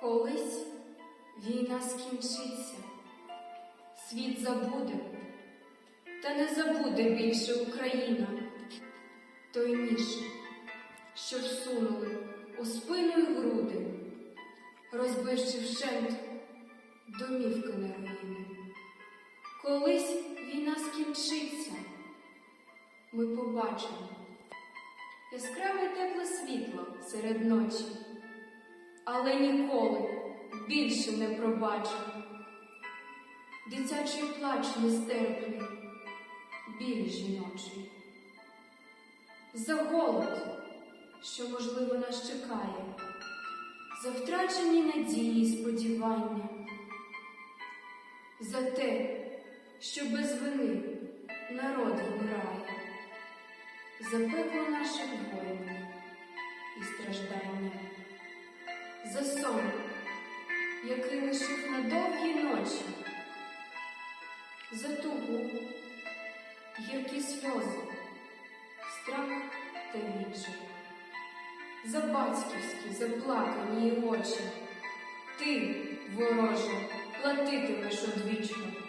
Колись війна скінчиться, світ забуде, та не забуде більше Україна той ніж, що всунули у спину й груди, розбивши вщент домівки на руїни. Колись війна скінчиться, ми побачимо яскраве тепле світло серед ночі, але ніколи більше не пробачимо. Дитячий плач нестерпний, біль жіночий. За голод, що, можливо, нас чекає, за втрачені надії й сподівання, за те, що без вини народ вмирає, за пекло наших воїнів і страждання, за сон, який лишив на довгі ночі, за тугу, гіркі сльози, страх та відчай, за батьківські заплакані очі, ти, вороже, платитимеш одвічі.